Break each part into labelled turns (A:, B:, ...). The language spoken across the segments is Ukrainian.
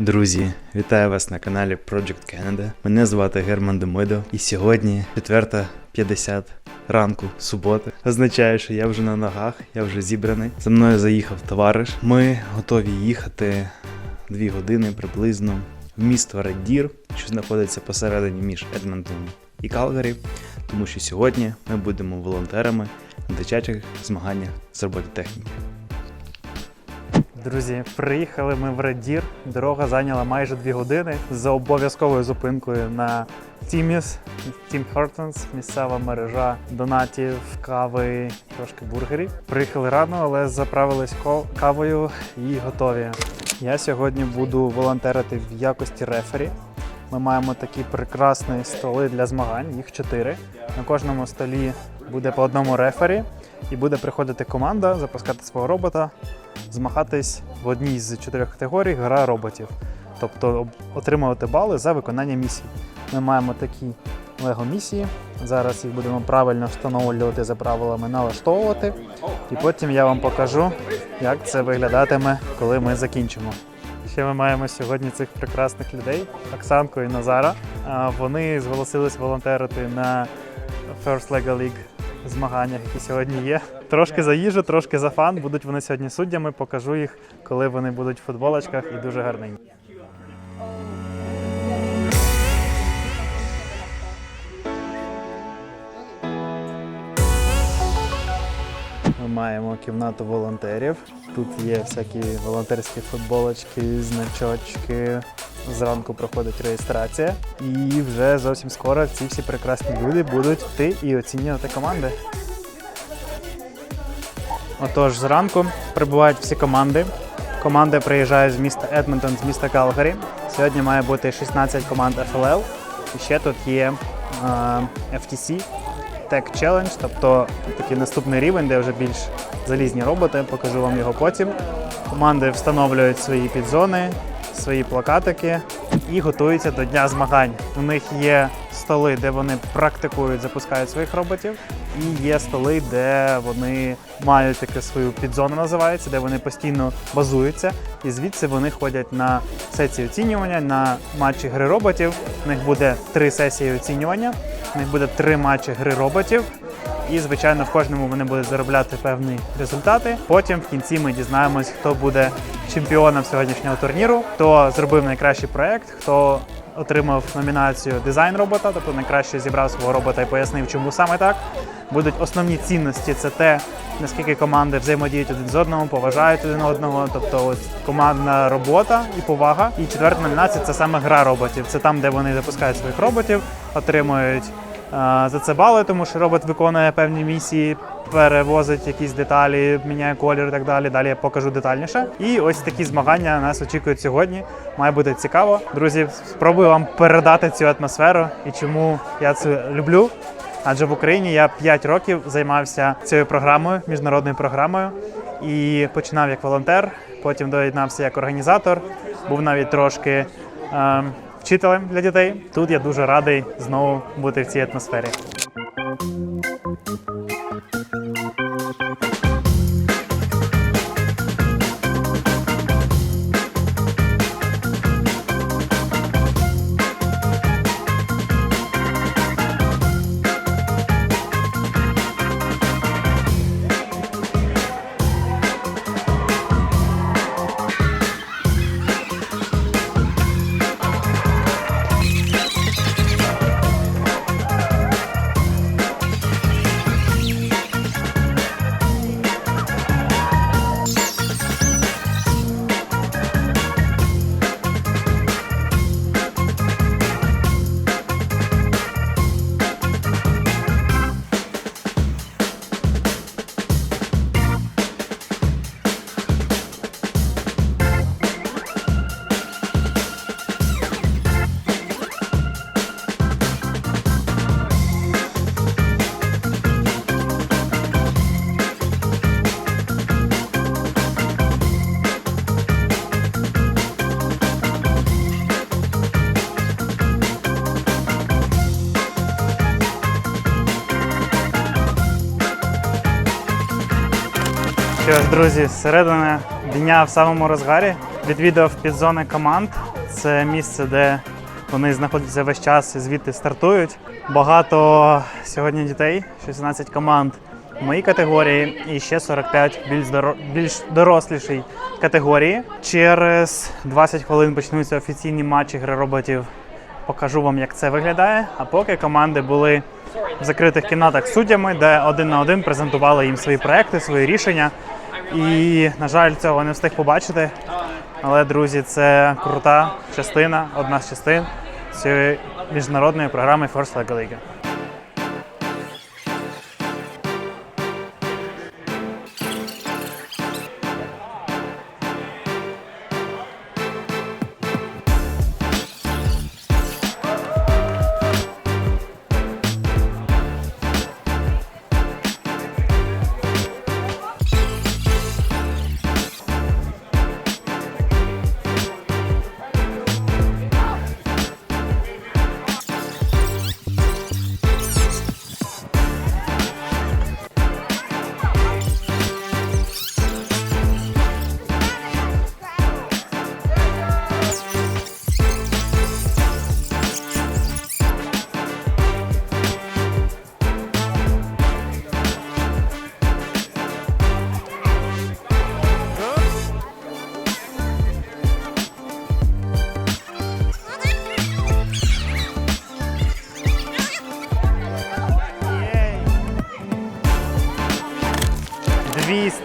A: Друзі, вітаю вас на каналі Project Canada. Мене звати Герман Демидо, і сьогодні 4.50 ранку суботи. Означає, що я вже на ногах, я вже зібраний. За мною заїхав товариш. Ми готові їхати дві години приблизно в місто Реддір, що знаходиться посередині між Едмонтоном і Калгарі, тому що сьогодні ми будемо волонтерами на дитячих змаганнях з робототехніки. Друзі, приїхали ми в Реддір. Дорога зайняла майже дві години за обов'язковою зупинкою на Тіміс, Тім Хортонс, місцева мережа донатів, кави, трошки бургерів. Приїхали рано, але заправились кавою і готові. Я сьогодні буду волонтерити в якості рефері. Ми маємо такі прекрасні столи для змагань, їх чотири. На кожному столі буде по одному рефері, і буде приходити команда, запускати свого робота, змагатись в одній з чотирьох категорій гра роботів, тобто отримувати бали за виконання місій. Ми маємо такі лего місії. Зараз їх будемо правильно встановлювати за правилами, налаштовувати. І потім я вам покажу, як це виглядатиме, коли ми закінчимо. Ще ми маємо сьогодні цих прекрасних людей Оксанку і Назара. Вони зголосились волонтерити на First Lego League змаганнях, які сьогодні є. Трошки за їжу, трошки за фан. Будуть вони сьогодні суддями. Покажу їх, коли вони будуть в футболочках і дуже гарненькі. Ми маємо кімнату волонтерів. Тут є всякі волонтерські футболочки, значочки. Зранку проходить реєстрація, і вже зовсім скоро ці всі прекрасні люди будуть йти і оцінювати команди. Отож, зранку прибувають всі команди. Команди приїжджають з міста Едмонтон, з міста Калгарі. Сьогодні має бути 16 команд FLL. І ще тут є е, FTC Tech Challenge, тобто такий наступний рівень, де вже більш залізні роботи. Покажу вам його потім. Команди встановлюють свої підзони, свої плакатики і готуються до дня змагань. У них є столи, де вони практикують, запускають своїх роботів, і є столи, де вони мають таке свою підзону, називається, де вони постійно базуються. І звідси вони ходять на сесії оцінювання, на матчі гри роботів. У них буде три сесії оцінювання, у них буде три матчі гри роботів. І, звичайно, в кожному вони будуть заробляти певні результати. Потім в кінці ми дізнаємось, хто буде чемпіоном сьогоднішнього турніру, хто зробив найкращий проект, хто отримав номінацію дизайн робота, тобто найкраще зібрав свого робота і пояснив, чому саме так. Будуть основні цінності це те, наскільки команди взаємодіють один з одним, поважають один одного, тобто ось командна робота і повага. І четверта номінація це саме гра роботів. Це там, де вони запускають своїх роботів, отримують за це бали, тому що робот виконує певні місії, перевозить якісь деталі, міняє колір і так далі. Далі я покажу детальніше. І ось такі змагання нас очікують сьогодні. Має бути цікаво. Друзі, спробую вам передати цю атмосферу і чому я це люблю. Адже в Україні я 5 років займався цією програмою, міжнародною програмою, і починав як волонтер, потім доєднався як організатор, був навіть трошки ем, вчителем для дітей. Тут я дуже радий знову бути в цій атмосфері. Друзі, середина дня в самому розгарі. Відвідав підзони команд. Це місце, де вони знаходяться весь час і звідти стартують. Багато сьогодні дітей, 16 команд в моїй категорії і ще 45 більш, доро- більш дорослішій категорії. Через 20 хвилин почнуться офіційні матчі гри роботів. Покажу вам, як це виглядає. А поки команди були в закритих кімнатах суддями, де один на один презентували їм свої проекти, свої рішення. І, на жаль, цього не встиг побачити. Але, друзі, це крута частина, одна з частин цієї міжнародної програми First Lega League.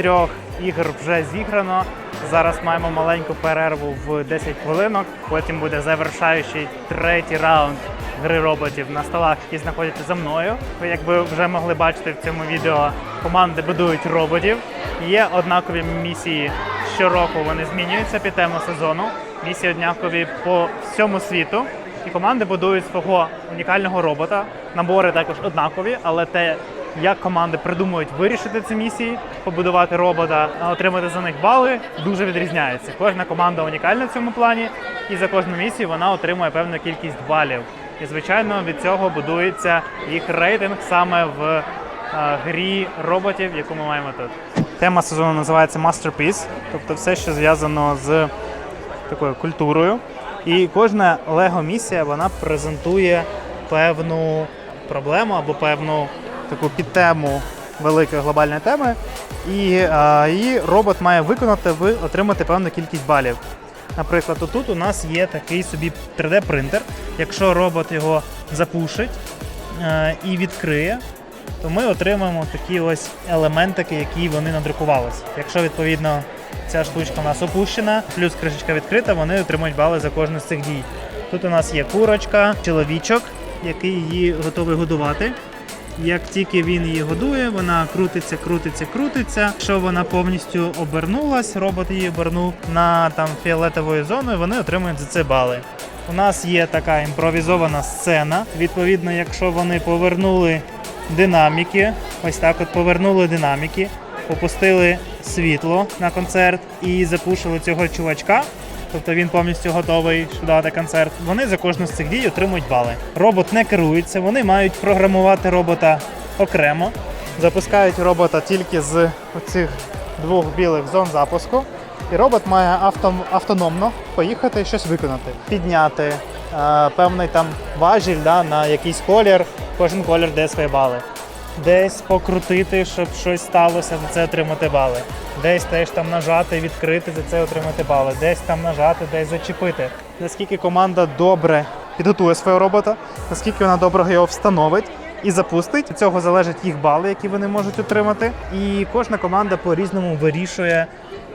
A: Трьох ігор вже зіграно. Зараз маємо маленьку перерву в 10 хвилинок. Потім буде завершаючий третій раунд гри роботів на столах, які знаходяться за мною. Ви якби вже могли бачити в цьому відео, команди будують роботів. Є однакові місії щороку. Вони змінюються під тему сезону. Місії однакові по всьому світу. І команди будують свого унікального робота. Набори також однакові, але те, як команди придумують вирішити ці місії, побудувати робота, отримати за них бали, дуже відрізняється. Кожна команда унікальна в цьому плані, і за кожну місію вона отримує певну кількість балів. І звичайно від цього будується їх рейтинг саме в е, грі роботів, яку ми маємо тут. Тема сезону називається Masterpiece, тобто все, що зв'язано з такою культурою. І кожна лего місія вона презентує певну проблему або певну таку підтему великої глобальної теми. І е, її робот має виконати, ви отримати певну кількість балів. Наприклад, тут у нас є такий собі 3D-принтер. Якщо робот його запушить е, і відкриє, то ми отримаємо такі ось елементики, які вони надрукувалися. Якщо відповідно ця штучка у нас опущена, плюс кришечка відкрита, вони отримують бали за кожну з цих дій. Тут у нас є курочка, чоловічок, який її готовий годувати. Як тільки він її годує, вона крутиться, крутиться, крутиться. Якщо вона повністю обернулась, робот її обернув на там фіолетовою зоною, вони отримують за це бали. У нас є така імпровізована сцена. Відповідно, якщо вони повернули динаміки, ось так от повернули динаміки, опустили світло на концерт і запушили цього чувачка. Тобто він повністю готовий давати концерт. Вони за кожну з цих дій отримують бали. Робот не керується, вони мають програмувати робота окремо. Запускають робота тільки з оцих двох білих зон запуску. І робот має авто, автономно поїхати щось виконати, підняти е, певний там важіль да, на якийсь колір. Кожен колір дає свої бали. Десь покрутити, щоб щось сталося, за це отримати бали. Десь теж там нажати, відкрити, за це отримати бали. Десь там нажати, десь зачепити. Наскільки команда добре підготує свого робота, наскільки вона добре його встановить і запустить. Від цього залежать їх бали, які вони можуть отримати. І кожна команда по-різному вирішує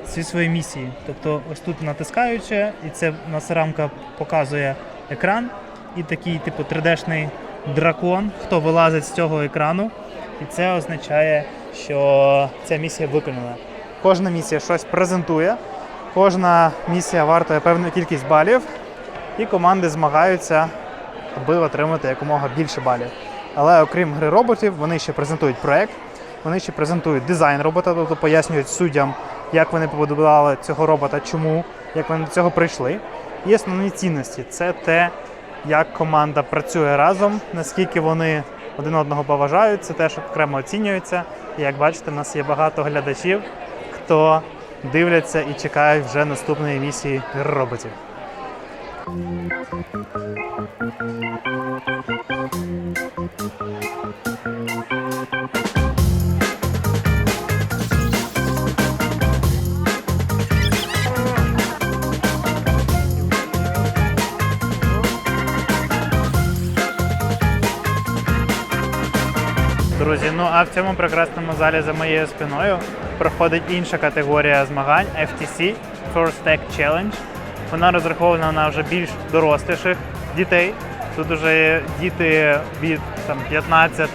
A: ці свої місії. Тобто, ось тут натискаючи, і це у нас рамка показує екран, і такий, типу, 3D-шний дракон, хто вилазить з цього екрану. І це означає, що ця місія виконана. Кожна місія щось презентує, кожна місія вартує певну кількість балів, і команди змагаються, аби отримати якомога більше балів. Але окрім гри роботів, вони ще презентують проект, вони ще презентують дизайн робота, тобто пояснюють суддям, як вони побудували цього робота, чому, як вони до цього прийшли. І основні цінності це те, як команда працює разом, наскільки вони один одного поважають, це теж окремо оцінюється. І як бачите, у нас є багато глядачів, хто дивляться і чекають вже наступної місії роботів. Друзі, ну а в цьому прекрасному залі за моєю спиною проходить інша категорія змагань FTC First Tech Challenge. Вона розрахована на вже більш доросліших дітей. Тут вже діти від там, 15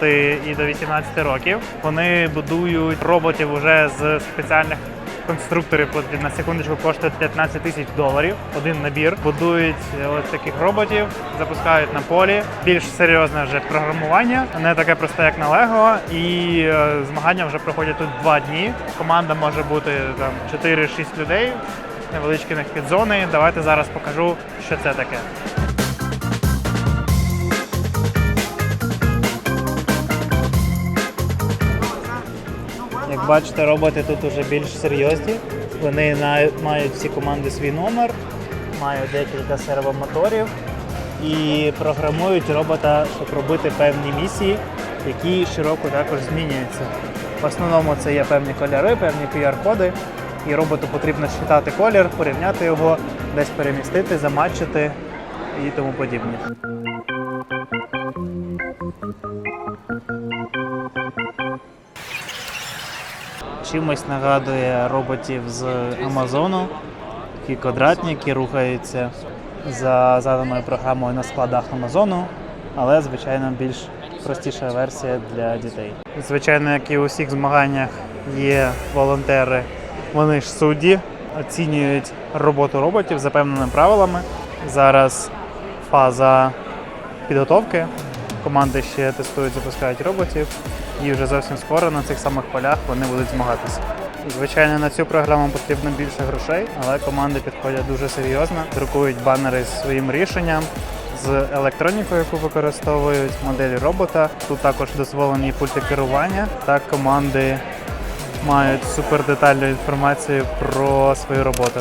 A: і до 18 років. Вони будують роботів уже з спеціальних конструкторів, котрі на секундочку коштують 15 тисяч доларів. Один набір. Будують е, ось таких роботів, запускають на полі. Більш серйозне вже програмування, не таке просте, як на Лего. І е, змагання вже проходять тут два дні. Команда може бути там 4-6 людей, невеличкі підзони. Давайте зараз покажу, що це таке. Бачите, роботи тут вже більш серйозні. Вони мають всі команди свій номер, мають декілька сервомоторів і програмують робота, щоб робити певні місії, які щороку також змінюються. В основному це є певні кольори, певні QR-коди, і роботу потрібно считати колір, порівняти його, десь перемістити, заматчити і тому подібне. Чимось нагадує роботів з Амазону, такі квадратні, які рухаються за заданою програмою на складах Амазону, але, звичайно, більш простіша версія для дітей. Звичайно, як і у всіх змаганнях є волонтери, вони ж судді, оцінюють роботу роботів за певними правилами. Зараз фаза підготовки. Команди ще тестують, запускають роботів, і вже зовсім скоро на цих самих полях вони будуть змагатися. Звичайно, на цю програму потрібно більше грошей, але команди підходять дуже серйозно, друкують банери з своїм рішенням, з електронікою, яку використовують, моделі робота. Тут також дозволені пульти керування. Так команди мають супердетальну інформацію про свою роботу.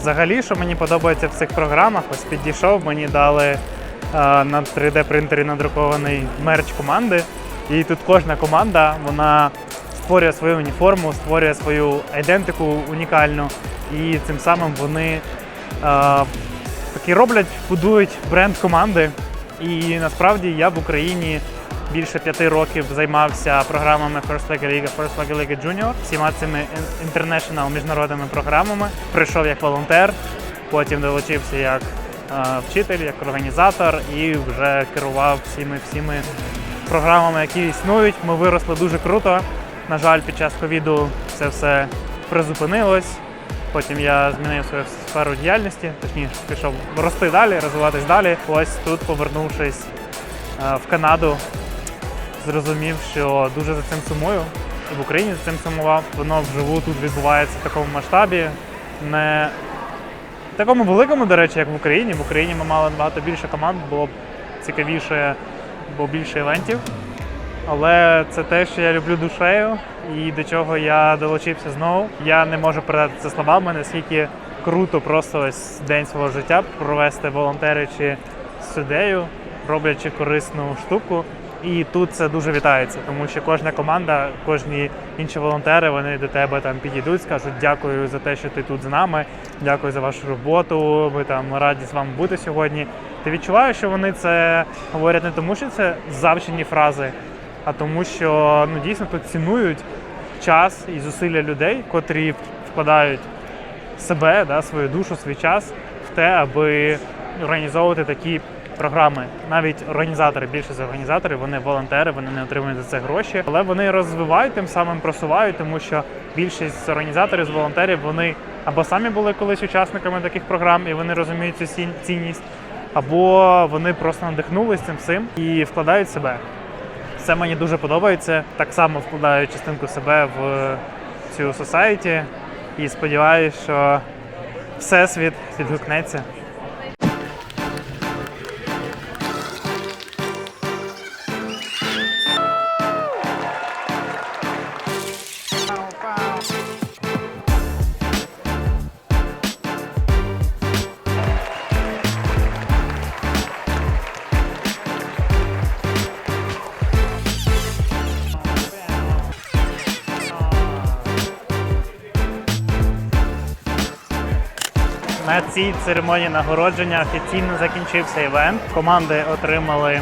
A: Взагалі, що мені подобається в цих програмах, ось підійшов, мені дали е, на 3D принтері надрукований мерч команди. І тут кожна команда вона створює свою уніформу, створює свою ідентику унікальну. І цим самим вони е, такі роблять, будують бренд команди. І насправді я в Україні більше п'яти років займався програмами First League League, First League League Junior, всіма цими інтернешнл міжнародними програмами. Прийшов як волонтер, потім долучився як е, вчитель, як організатор і вже керував всіми всіми програмами, які існують. Ми виросли дуже круто. На жаль, під час ковіду це все призупинилось. Потім я змінив свою сферу діяльності, точніше, пішов рости далі, розвиватись далі. Ось тут, повернувшись е, в Канаду, зрозумів, що дуже за цим сумую. І в Україні за цим сумував. Воно вживу тут відбувається в такому масштабі. Не такому великому, до речі, як в Україні. В Україні ми мали набагато більше команд, було б цікавіше, було більше івентів. Але це те, що я люблю душею, і до чого я долучився знову. Я не можу передати це словами, наскільки круто просто ось день свого життя провести волонтеричі з суддею, роблячи корисну штуку. І тут це дуже вітається, тому що кожна команда, кожні інші волонтери, вони до тебе там підійдуть, скажуть дякую за те, що ти тут з нами, дякую за вашу роботу. Ми там раді з вами бути сьогодні. Ти відчуваєш, що вони це говорять не тому, що це завчені фрази, а тому, що ну дійсно тут цінують час і зусилля людей, котрі вкладають себе, да, свою душу, свій час в те, аби організовувати такі програми. Навіть організатори, більшість організаторів, вони волонтери, вони не отримують за це гроші, але вони розвивають тим самим просувають, тому що більшість з організаторів з волонтерів вони або самі були колись учасниками таких програм, і вони розуміють цю цінність, або вони просто надихнулись цим всім і вкладають себе. Це мені дуже подобається. Так само вкладаю частинку себе в цю society і сподіваюся, що всесвіт відгукнеться. Цій церемонії нагородження офіційно закінчився івент. Команди отримали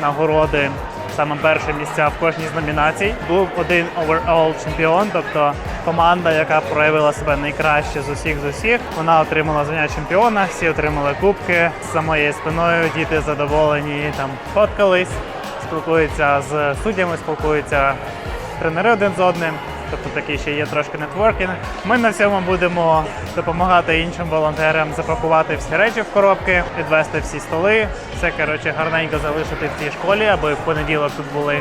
A: нагороди саме перші місця в кожній з номінацій. Був один overall чемпіон, тобто команда, яка проявила себе найкраще з усіх з усіх. Вона отримала звання чемпіона, всі отримали кубки за моєю спиною. Діти задоволені там фоткались, спілкуються з суддями, спілкуються тренери один з одним. Тобто такий ще є трошки нетворкінг. Ми на цьому будемо допомагати іншим волонтерам запакувати всі речі в коробки, відвести всі столи. Все коротше гарненько залишити в цій школі, аби в понеділок тут були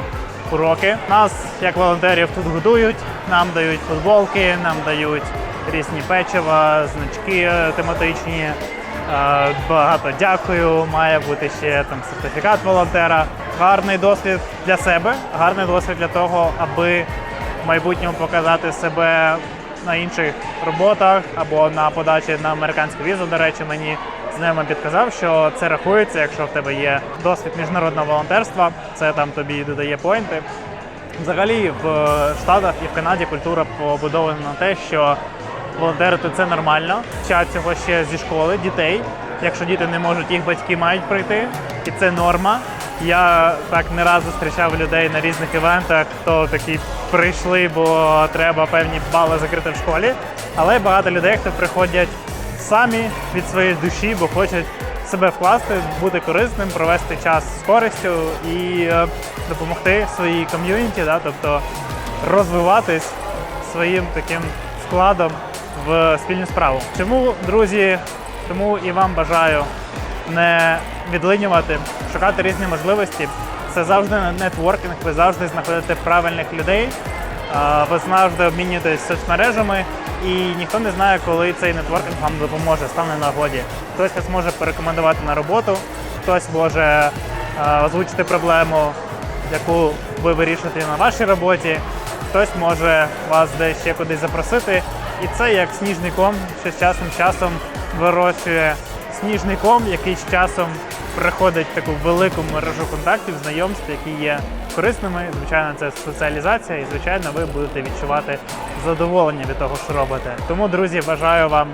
A: уроки. Нас, як волонтерів, тут годують, нам дають футболки, нам дають різні печива, значки е, тематичні. Е, Багато дякую. Має бути ще там сертифікат волонтера. Гарний досвід для себе, гарний досвід для того, аби майбутньому показати себе на інших роботах або на подачі на американську візу. До речі, мені знайомий підказав, що це рахується, якщо в тебе є досвід міжнародного волонтерства, це там тобі додає поінти. Взагалі в Штатах і в Канаді культура побудована на те, що волонтерити це нормально. Вчать цього ще зі школи дітей. Якщо діти не можуть, їх батьки мають прийти, і це норма. Я так не раз зустрічав людей на різних івентах, хто такі прийшли, бо треба певні бали закрити в школі. Але багато людей, хто приходять самі від своєї душі, бо хочуть себе вкласти, бути корисним, провести час з користю і е, допомогти своїй ком'юніті, да, тобто розвиватись своїм таким вкладом в спільну справу. Чому, друзі, тому і вам бажаю не відлинювати, шукати різні можливості. Це завжди нетворкінг, ви завжди знаходите правильних людей, ви завжди обмінюєтесь соцмережами, і ніхто не знає, коли цей нетворкінг вам допоможе, стане на нагоді. Хтось вас може порекомендувати на роботу, хтось може озвучити проблему, яку ви вирішуєте на вашій роботі, хтось може вас десь ще кудись запросити. І це як сніжний ком, що з часом часом вирощує сніжний ком, який з часом приходить в таку велику мережу контактів, знайомств, які є корисними. Звичайно, це соціалізація, і звичайно, ви будете відчувати задоволення від того, що робите. Тому, друзі, бажаю вам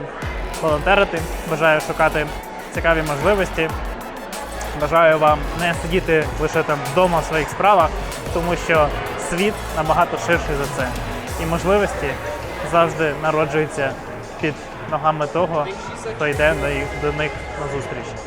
A: волонтерити, бажаю шукати цікаві можливості. Бажаю вам не сидіти лише там вдома в своїх справах, тому що світ набагато ширший за це. І можливості завжди народжуються під ногами того, хто йде до них на зустріч.